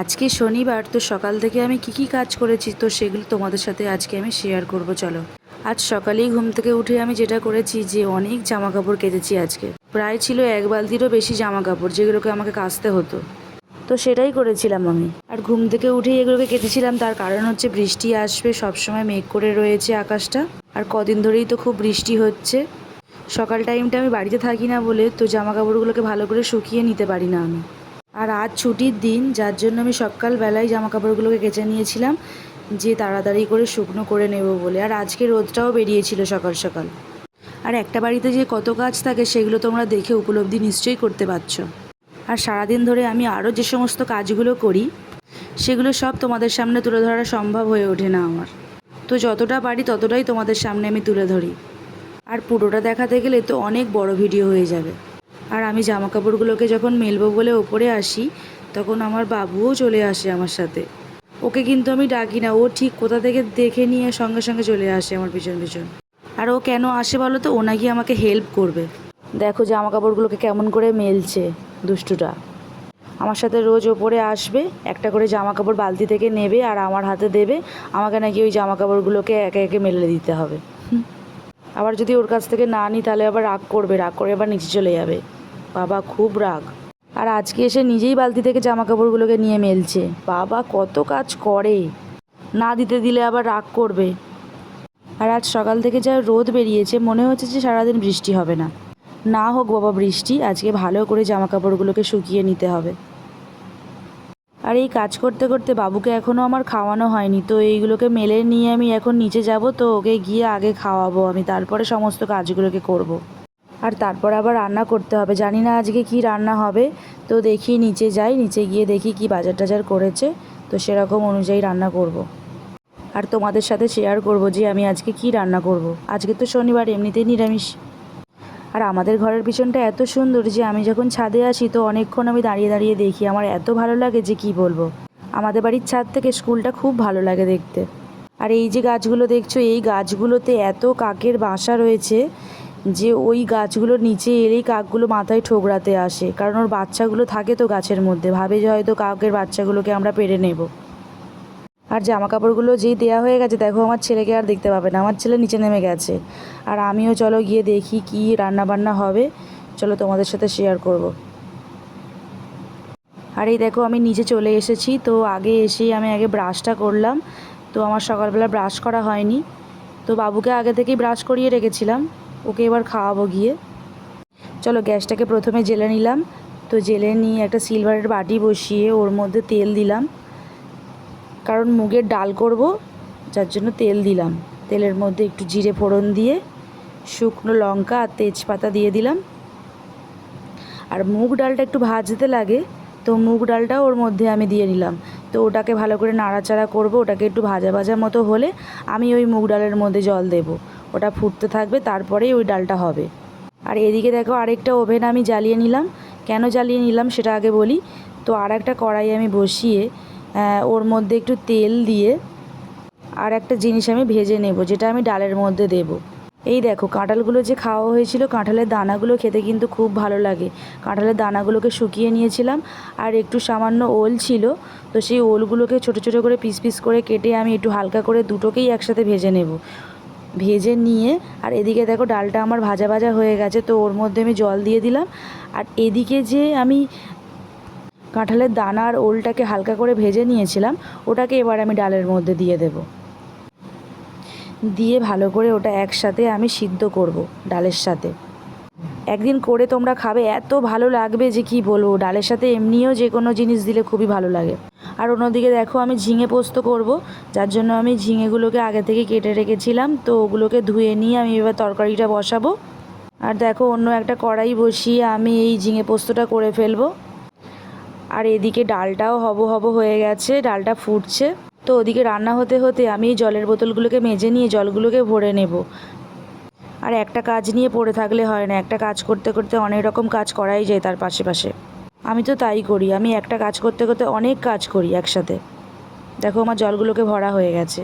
আজকে শনিবার, তো সকাল থেকে আমি কি কি কাজ করেছি, তো সেগুলো তোমাদের সাথে আজকে আমি শেয়ার করব, চলো। আজ সকালেই ঘুম থেকে উঠে আমি যেটা করেছি যে, অনেক জামা কাপড় কেচেছি আজকে। প্রায় ছিল এক বালতিরও বেশি জামা কাপড় যেগুলোকে আমাকে কাচতে হতো। তো সেটাই করেছিলাম আমি। আর ঘুম থেকে উঠেই এগুলোকে কেটেছিলাম, তার কারণ হচ্ছে বৃষ্টি আসবে, সবসময় মেঘ করে রয়েছে আকাশটা। আর কদিন ধরেই তো খুব বৃষ্টি হচ্ছে। সকাল টাইমটা আমি বাড়িতে থাকি না বলে, তো জামা কাপড়গুলোকে ভালো করে শুকিয়ে নিতে পারি না আমি। আর আজ ছুটির দিন, যার জন্য আমি সকালবেলায় জামা কাপড়গুলোকে কেচে নিয়েছিলাম, যে তাড়াতাড়ি করে শুকনো করে নেব বলে। আর আজকে রোদটাও বেরিয়েছিল সকাল সকাল। আর একটা বাড়িতে যে কত কাজ থাকে, সেগুলো তোমরা দেখে উপলব্ধি নিশ্চয়ই করতে পারছ। আর সারাদিন ধরে আমি আরও যে সমস্ত কাজগুলো করি, সেগুলো সব তোমাদের সামনে তুলে ধরা সম্ভব হয়ে ওঠে না আমার। তো যতটা পারি ততটাই তোমাদের সামনে আমি তুলে ধরি। আর পুরোটা দেখাতে গেলে তো অনেক বড় ভিডিও হয়ে যাবে। আর আমি জামা কাপড়গুলোকে যখন মেলবো বলে ওপরে আসি, তখন আমার বাবুও চলে আসে আমার সাথে। ওকে কিন্তু আমি ডাকি না, ও ঠিক কোথা থেকে দেখে নিয়ে সঙ্গে সঙ্গে চলে আসে আমার পিছন পিছন। আর ও কেন আসে বলো তো? ও আমাকে হেল্প করবে। দেখো জামা কাপড়গুলোকে কেমন করে মেলছে দুষ্টুটা। আমার সাথে রোজ ওপরে আসবে, একটা করে জামা কাপড় বালতি থেকে নেবে আর আমার হাতে দেবে। আমাকে নাকি ওই জামা কাপড়গুলোকে একে একে মেলে দিতে হবে। আবার যদি ওর কাছ থেকে না নিই তাহলে আবার রাগ করবে, রাগ করে আবার নিচে চলে যাবে। বাবা খুব রাগ। আর আজকে এসে নিজেই বালতি থেকে জামা কাপড়গুলোকে নিয়ে মেলছে। বাবা কত কাজ করে। না দিতে দিলে আবার রাগ করবে। আর আজ সকাল থেকে যা রোদ বেরিয়েছে, মনে হচ্ছে যে সারাদিন বৃষ্টি হবে না। না হোক বাবা বৃষ্টি, আজকে ভালো করে জামা কাপড়গুলোকে শুকিয়ে নিতে হবে। আর এই কাজ করতে করতে বাবুকে এখনও আমার খাওয়ানো হয়নি, তো এইগুলোকে মেলে নিয়ে আমি এখন নিচে যাব, তো ওকে গিয়ে আগে খাওয়াবো আমি, তারপরে সমস্ত কাজগুলোকে করব। আর তারপর আবার রান্না করতে হবে। জানি না আজকে কি রান্না হবে। তো দেখি নিচে যাই, নিচে গিয়ে দেখি কি বাজার টাজার করেছে। তো সেরকম অনুযায়ী রান্না করব। আর তোমাদের সাথে শেয়ার করব যে আমি আজকে কি রান্না করব। আজকে তো শনিবার, এমনিতেই নিরামিষ। আর আমাদের ঘরের পিছনটা এত সুন্দর যে আমি যখন ছাদে আসি, তো অনেকক্ষণ আমি দাঁড়িয়ে দাঁড়িয়ে দেখি। আমার এত ভালো লাগে যে কি বলব। আমাদের বাড়ির ছাদ থেকে স্কুলটা খুব ভালো লাগে দেখতে। আর এই যে গাছগুলো দেখছ, এই গাছগুলোতে এত কাকের বাসা রয়েছে। যে ওই গাছগুলোর নিচে এলেই কাকগুলো মাথায় ঠোকরাতে আসে। কারণ ওর বাচ্চাগুলো থাকে তো গাছের মধ্যে। ভাবে যে হয়তো কাকের বাচ্চাগুলোকে আমরা পেরে নেব। আর জামা কাপড়গুলো যেই দেওয়া হয়ে গেছে, দেখো আমার ছেলেকে আর দেখতে পাবে না। আমার ছেলে নিচে নেমে গেছে। আর আমিও চলো গিয়ে দেখি কি রান্না বান্না হবে। চলো তোমাদের সাথে শেয়ার করব। আর এই দেখো আমি নিচে চলে এসেছি। তো আগে এসেই আমি আগে ব্রাশটা করলাম। তো আমার সকালবেলা ব্রাশ করা হয়নি। তো বাবুকে আগে থেকেই ব্রাশ করিয়ে রেখেছিলাম। ওকে এবার খাওয়াবো গিয়ে। চলো, গ্যাসটাকে প্রথমে জেলে নিলাম। তো জেলে নিয়ে একটা সিলভারের বাটি বসিয়ে ওর মধ্যে তেল দিলাম। কারণ মুগের ডাল করব, যার জন্য তেল দিলাম। তেলের মধ্যে একটু জিরে ফোড়ন দিয়ে, শুকনো লঙ্কা আর তেজপাতা দিয়ে দিলাম। আর মুগ ডালটা একটু ভাজতে লাগে, তো মুগ ডালটাও ওর মধ্যে আমি দিয়ে নিলাম। তো ওটাকে ভালো করে নাড়াচাড়া করব, ওটাকে একটু ভাজা ভাজা মতো হলে আমি ওই মুগ ডালের মধ্যে জল দেব। ওটা ফুটতে থাকবে, তারপরেই ওই ডালটা হবে। আর এদিকে দেখো আরেকটা ওভেন আমি জ্বালিয়ে নিলাম। কেন জ্বালিয়ে নিলাম সেটা আগে বলি। তো আর একটা কড়াই আমি বসিয়ে ওর মধ্যে একটু তেল দিয়ে আর একটা জিনিস আমি ভেজে নেব, যেটা আমি ডালের মধ্যে দেব। এই দেখো কাঁঠালগুলো যে খাওয়া হয়েছিল, কাঁঠালের দানাগুলো খেতে কিন্তু খুব ভালো লাগে। কাঁঠালের দানাগুলোকে শুকিয়ে নিয়েছিলাম আর একটু সামান্য ওল ছিল। তো সেই ওলগুলোকে ছোটো ছোটো করে পিস পিস করে কেটে আমি একটু হালকা করে দুটোকেই একসাথে ভেজে নেব। ভেজে নিয়ে, আর এদিকে দেখো ডালটা আমার ভাজা ভাজা হয়ে গেছে, তো ওর মধ্যে আমি জল দিয়ে দিলাম। আর এদিকে যে আমি কাঁঠালের দানা আর ওলটাকে হালকা করে ভেজে নিয়েছিলাম, ওটাকে এবার আমি ডালের মধ্যে দিয়ে দেব। দিয়ে ভালো করে ওটা একসাথে আমি সিদ্ধ করব ডালের সাথে। একদিন করে তোমরা খাবে, এত ভালো লাগবে যে কি বলব? ডালের সাথে এমনিও যে কোনো জিনিস দিলে খুবই ভালো লাগে। আর অন্যদিকে দেখো, আমি ঝিঙে পোস্ত করব, যার জন্য আমি ঝিঙেগুলোকে আগে থেকে কেটে রেখেছিলাম, তো ওগুলোকে ধুয়ে নিয়ে আমি এবার তরকারিটা বসাবো। আর দেখো, অন্য একটা কড়াই বসিয়ে আমি এই ঝিঙে পোস্তটা করে ফেলব। আর এদিকে ডালটাও হব হব হয়ে গেছে, ডালটা ফুটছে। তো ওদিকে রান্না হতে হতে আমি জলের বোতলগুলোকে মেজে নিয়ে জলগুলোকে ভরে নেব। আর একটা কাজ নিয়ে পড়ে থাকলে হয় না। একটা কাজ করতে করতে অনেক রকম কাজ করাই যায় তার পাশে পাশে আমি তো তাই করি। আমি একটা কাজ করতে করতে অনেক কাজ করি একসাথে। দেখো আমার জলগুলোকে ভরা হয়ে গেছে।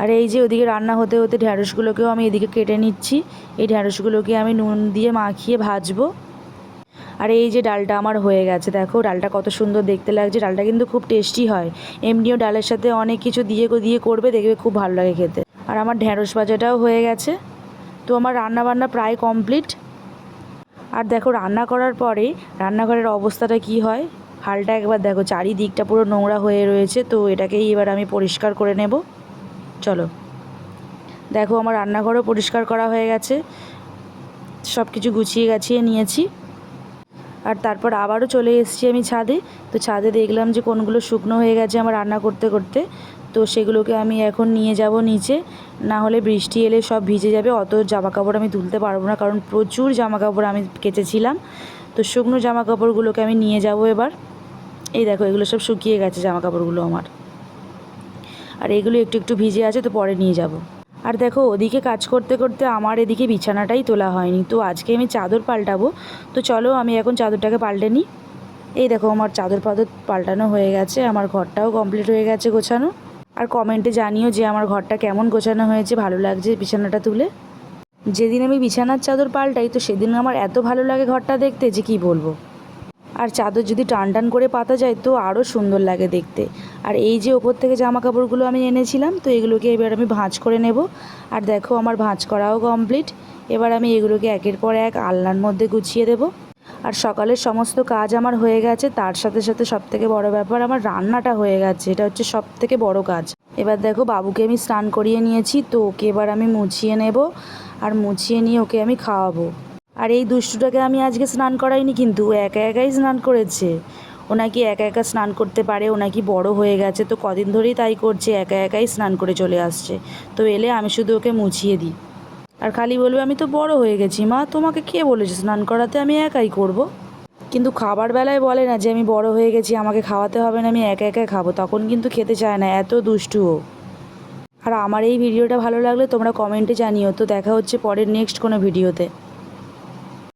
আর এই যে ওদিকে রান্না হতে হতে ঢ্যাঁড়সগুলোকেও আমি এদিকে কেটে নিচ্ছি। এই ঢ্যাঁড়সগুলোকে আমি নুন দিয়ে মাখিয়ে ভাজবো। আর এই যে ডালটা আমার হয়ে গেছে। দেখো ডালটা কত সুন্দর দেখতে লাগছে। ডালটা কিন্তু খুব টেস্টি হয়। এমনিও ডালের সাথে অনেক কিছু দিয়ে দিয়ে করবে, দেখবে খুব ভালো লাগে খেতে। আর আমার ঢ্যাঁড়স ভাজাটাও হয়ে গেছে। তো আমার রান্না বান্না প্রায় কমপ্লিট। আর দেখো, রান্না করার পরে রান্নাঘরের অবস্থাটা কি হয়? হালটা একবার দেখো, চারিদিকটা পুরো নোংরা হয়ে রয়েছে, তো এটাকেই এবার আমি পরিষ্কার করে নেব। চলো। দেখো, আমার রান্নাঘরও পরিষ্কার করা হয়ে গেছে। সব কিছু গুছিয়ে গাছিয়ে নিয়েছি। আর তারপর আবারও চলে এসেছি আমি ছাদে। তো ছাদে দেখলাম যে কোনগুলো শুকনো হয়ে গেছে আমার রান্না করতে করতে। তো সেগুলোকে আমি এখন নিয়ে যাব নিচে। না হলে বৃষ্টি এলে সব ভিজে যাবে, অত জামা কাপড় আমি তুলতে পারব না, কারণ প্রচুর জামা কাপড় আমি কেচেছিলাম। তো শুকনো জামা কাপড়গুলোকে আমি নিয়ে যাব এবার। এই দেখো, এগুলো সব শুকিয়ে গেছে জামা কাপড়গুলো আমার। আর এগুলো একটু একটু ভিজে আছে, তো পরে নিয়ে যাব। আর দেখো, ওদিকে কাজ করতে করতে আমার এদিকে বিছানাটাই তোলা হয়নি। তো আজকে আমি চাদর পাল্টাবো। তো চলো, আমি এখন চাদরটাকে পাল্টে নিই। এই দেখো, আমার চাদর পাদর পাল্টানো হয়ে গেছে, আমার ঘরটাও কমপ্লিট হয়ে গেছে গোছানো। আর কমেন্টে জানিও যে আমার ঘরটা কেমন গোছানো হয়েছে, ভালো লাগছে বিছানাটা তুলে। যেদিন আমি বিছানার চাদর পাল্টাই, তো সেদিন আমার এত ভালো লাগে ঘরটা দেখতে যে কি বলব। আর চাদর যদি টান টান করে পাতা যায়, তো আরও সুন্দর লাগে দেখতে। আর এই যে ওপর থেকে জামা কাপড়গুলো আমি এনেছিলাম, তো এগুলোকে এবার আমি ভাঁজ করে নেব। আর দেখো আমার ভাঁজ করাও কমপ্লিট এবার আমি এগুলোকে একের পর এক আলনার মধ্যে গুছিয়ে দেব। আর সকালের সমস্ত কাজ আমার হয়ে গেছে। তার সাথে সাথে সব থেকে বড় ব্যাপার আমার রান্নাটা হয়ে গেছে। এটা হচ্ছে সব থেকে বড় কাজ। এবার দেখো বাবুকে আমি স্নান করিয়ে নিয়েছি, তো ওকে এবার আমি মুছিয়ে নেব আর মুছিয়ে নিয়ে ওকে আমি খাওয়াবো। আর এই দুষ্টুটাকে আমি আজকে স্নান করাইনি, কিন্তু একা একাই স্নান করেছে। ও নাকি একা একা স্নান করতে পারে, ও নাকি বড় হয়ে গেছে, তো কদিন ধরেই তাই করছে, একা একাই স্নান করে চলে আসছে। তো এলে আমি শুধু ওকে মুছিয়ে দিই। আর খালি বলবে, আমি তো বড় হয়ে গেছি, মা, তোমাকে কে বলেছে স্নান করাতে? আমি একাই করব। কিন্তু খাবার বেলায় বলে না যে, আমি বড় হয়ে গেছি, আমাকে খাওয়াতে হবে না, আমি একা একা খাব। তখন কিন্তু খেতে চায় না, এত দুষ্টু আর আমার এই ভিডিওটা ভালো লাগলে তোমরা কমেন্টে জানিও। তো দেখা হচ্ছে পরের নেক্সট কোনো ভিডিওতে।